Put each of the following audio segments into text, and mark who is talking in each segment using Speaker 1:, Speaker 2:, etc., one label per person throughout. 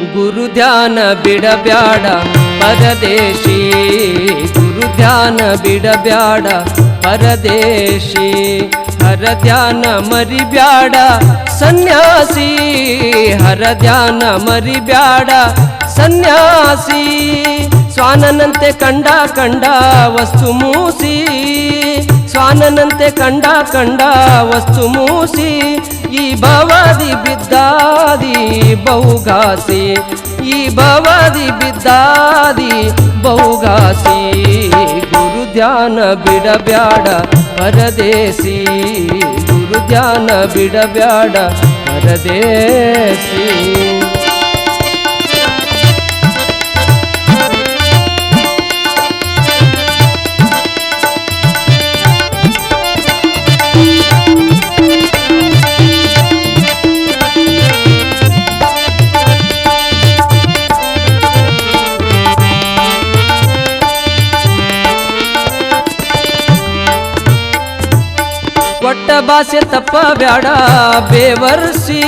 Speaker 1: ಗುರು ಧ್ಯಾನ ಬಿಡಬ್ಯಾಡ, ಪರದೇಶಿ. ಗುರು ಧ್ಯಾನ ಬಿಡಬ್ಯಾಡ, ಪರದೇಶಿ. ಹರ ಧ್ಯಾನ ಮರಿಬ್ಯಾಡ, ಸನ್ಯಾಸಿ. ಹರ ಧ್ಯಾನ ಮರಿಬ್ಯಾಡ, ಸನ್ಯಾಸಿ. ಸ್ವಾನನಂತೆ ಕಂಡ ಕಂಡ ವಸ್ತು ಮೂಸಿ. ಸ್ವಾನನಂತೆ ಕಂಡ ಕಂಡ ವಸ್ತು ಮೂಸಿ. ಈ ಭವದಿ ಬಿದ್ದಾದಿ ಬಹುಗಾಸಿ ಈ ಭವದಿ ಬಿದ್ದಾದಿ ಬಹುಗಾಸಿ ಗುರು ಧ್ಯಾನ ಬಿಡಬ್ಯಾಡ ಪರದೇಸಿ ಗುರು ಧ್ಯಾನ ಬಿಡಬ್ಯಾಡ ಪರದೇಸಿ ಭಾಷೆ ತಪ್ಪ ಬ್ಯಾಡ, ಬೇವರ್ಸಿ,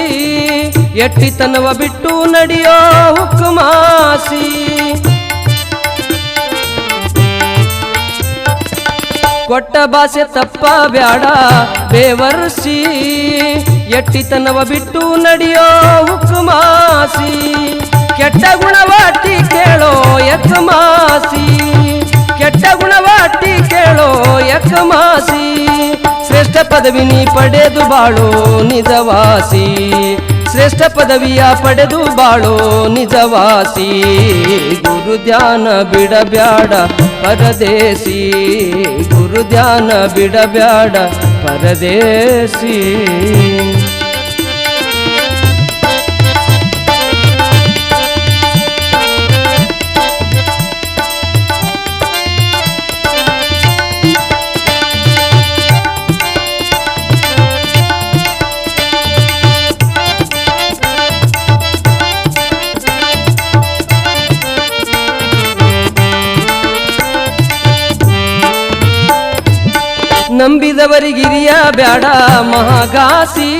Speaker 1: ಎಟ್ಟಿತನವ ಬಿಟ್ಟು ನಡೆಯೋ ಹುಕ್ಕುಮಾಸಿ. ಕೊಟ್ಟ ಭಾಷೆ ತಪ್ಪ ಬ್ಯಾಡ, ಬೇವರ್ಸಿ, ಎಟ್ಟಿತನವ ಬಿಟ್ಟು ನಡೆಯೋ ಹುಕ್ಕುಮಾಸಿ. ಕೆಟ್ಟ ಗುಣವಾಟಿ ಕೇಳೋ ಯಕಮಾಸಿ ಕೆಟ್ಟ ಗುಣವಾಟಿ ಕೇಳೋ ಶ್ರೇಷ್ಠ ಪದವಿ ನೀ ಪಡೆದು ಬಾಳೋ ನಿಜವಾಸಿ. ಶ್ರೇಷ್ಠ ಪದವಿಯ ಪಡೆದು ಬಾಳೋ ನಿಜವಾಸಿ. ಗುರು ಧ್ಯಾನ ಬಿಡಬ್ಯಾಡ ಪರದೇಸಿ ಗುರು ಧ್ಯಾನ ಬಿಡಬ್ಯಾಡ ಪರದೇಸಿ ನಂಬಿದವರಿಗಿರಿಯ ಬ್ಯಾಡ ಮಹಾಗಾಸಿ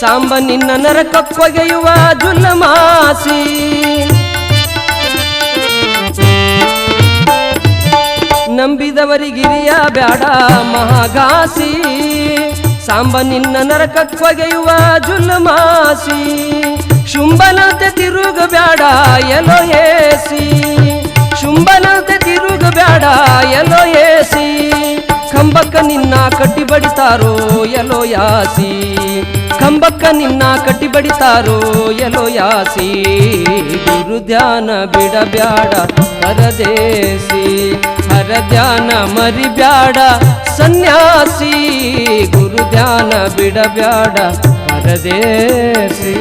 Speaker 1: ಸಾಂಬ ನಿನ್ನ ನರಕಕ್ಕೊಗೆಯುವ ಜುಲ್ಲಮಾಸಿ ನಂಬಿದವರಿಗಿರಿಯ ಬ್ಯಾಡ ಮಹಾಗಾಸಿ ಸಾಂಬ ನಿನ್ನ ನರಕಕ್ಕೊಗೆಯುವ ಜುಲ್ಲಮಾಸಿ ಶುಂಭನಂತೆ ತಿರುಗ ಬ್ಯಾಡ ಎಲೋ ಹೇಸಿ ಶುಂಭನಂತೆ ತಿರುಗ ಬ್ಯಾಡ ಎಲೋ ಏಸಿ. ಕಂಬಕ್ಕ ನಿನ್ನ ಕಟ್ಟಿ ಬಡಿತಾರೋ ಎಲೋ ಯಾಸಿ? ಕಂಬಕ್ಕ ನಿನ್ನ ಕಟ್ಟಿ ಬಡಿತಾರೋ ಎಲೋ ಯಾಸಿ? ಗುರು ಧ್ಯಾನ ಬಿಡಬ್ಯಾಡ ಪರದೇಸಿ ಹರ ಧ್ಯಾನ ಮರಿಬ್ಯಾಡ, ಸನ್ಯಾಸಿ. ಗುರು ಧ್ಯಾನ ಬಿಡಬ್ಯಾಡ ಪರದೇಸಿ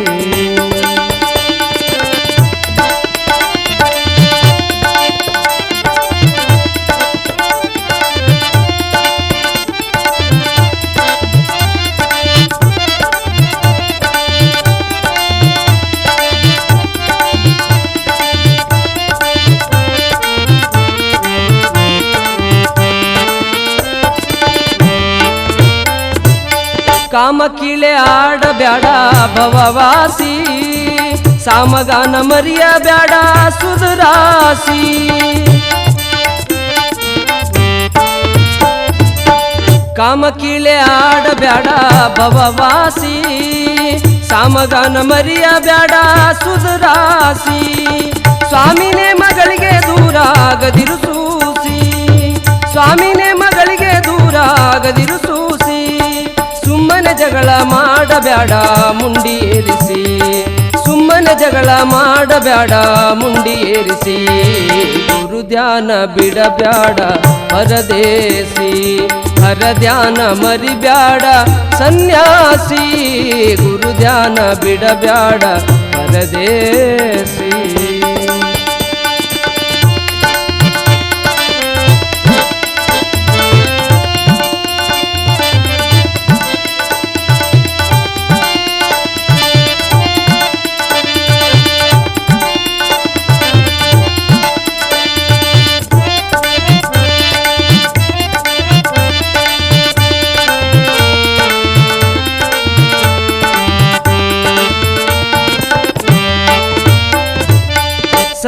Speaker 1: ಕೀಳೆ ಆಡಬ್ಯಾಡ ಭವವಾಸಿ. ಸಾಮಗಾನ ಮರಿಯ ಬ್ಯಾಡ ಸುಧರಾಸಿ ಕಾಮ ಕೀಳೆ ಆಡಬ್ಯಾಡ ಭವವಾಸಿ. ಸಾಮಗಾನ ಮರಿಯ ಬ್ಯಾಡ ಸುಧರಾಸಿ ಸ್ವಾಮಿನೇ ಮಗಳಿಗೆ ದೂರ ಆಗದಿರು ಸೂಸಿ. ಸ್ವಾಮಿನೇ ಮಗಳಿಗೆ ದೂರ ಆಗದಿರು ಸೂಸಿ ಸುಮ್ಮನೆ ಜಗಳ ಮಾಡಬೇಡ, ಮುಂಡಿ ಏರಿಸಿ. ಸುಮ್ಮನೆ ಜಗಳ ಮಾಡಬೇಡ, ಮುಂಡಿ ಏರಿಸಿ. ಗುರು ಧ್ಯಾನ ಬಿಡಬ್ಯಾಡ ಹರದೇಸಿ ಹರ ಧ್ಯಾನ ಮರಿಬ್ಯಾಡ, ಸನ್ಯಾಸಿ. ಗುರು ಧ್ಯಾನ ಬಿಡಬ್ಯಾಡ, ಪರದೇಸಿ.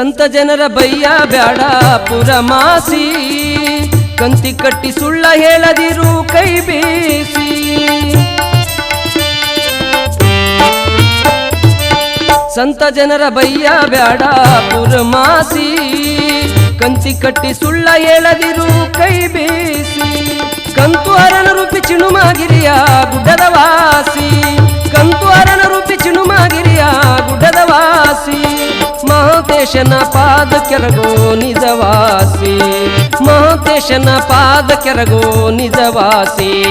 Speaker 1: ಸಂತ ಜನರ ಬಯ್ಯ ಬ್ಯಾಡ ಪುರಮಾಸಿ ಕಂತಿ ಕಟ್ಟಿ ಸುಳ್ಳ ಹೇಳದಿರು ಕೈ ಬೀಸಿ. ಸಂತ ಜನರ ಬಯ್ಯ ಬ್ಯಾಡ ಪುರಮಾಸಿ ಕಂತಿ ಕಟ್ಟಿ ಸುಳ್ಳ ಹೇಳದಿರು ಕೈ ಬೀಸಿ. ಕಂತು ಅರಣರು ರೂಪಿ ಚಿಣುಮಾಗಿರಿಯ ಗುಡ್ಡದ ವಾಸಿ. ಮಹತೇಶನ ಪಾದ ಕೆರಗೋ ನಿಜವಾಸಿ. ಮಹಾಂತೇಶನ ಪಾದ ಕೆರಗೋ ನಿಜವಾಸಿ.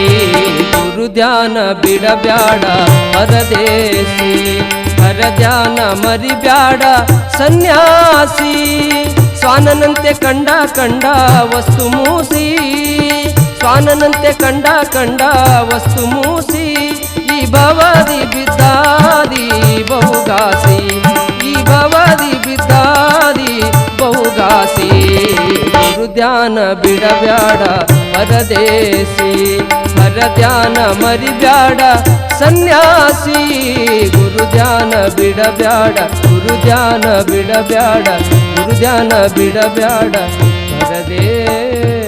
Speaker 1: ಗುರು ಧ್ಯಾನ ಬಿಡಬ್ಯಾಡ ಧ್ಯಾನ ಮರಿ ಮರಿಬ್ಯಾಡ ಸನ್ಯಾಸಿ. ಸ್ವಾನನಂತೆ ಕಂಡ ಕಂಡ ವಸ್ತು ಮೂಸಿ. ಸ್ವಾನನಂತೆ ಕಂಡ ಕಂಡ ವಸ್ತು ಮೂಸಿ. ಈ ಭವದಿ ಬಿದ್ದಾದಿ ಧ್ಯಾನ ಬಿಡಬ್ಯಾಡ ಧ್ಯಾನ ಮರಿ ಮರಿಬ್ಯಾಡ, ಸನ್ಯಾಸಿ. ಗುರು ಧ್ಯಾನ ಬಿಡಬ್ಯಾಡ ಗುರು ಧ್ಯಾನ ಬಿಡಬ್ಯಾಡ ಗುರು ಧ್ಯಾನ ಬಿಡಬ್ಯಾಡ ಪರದೇ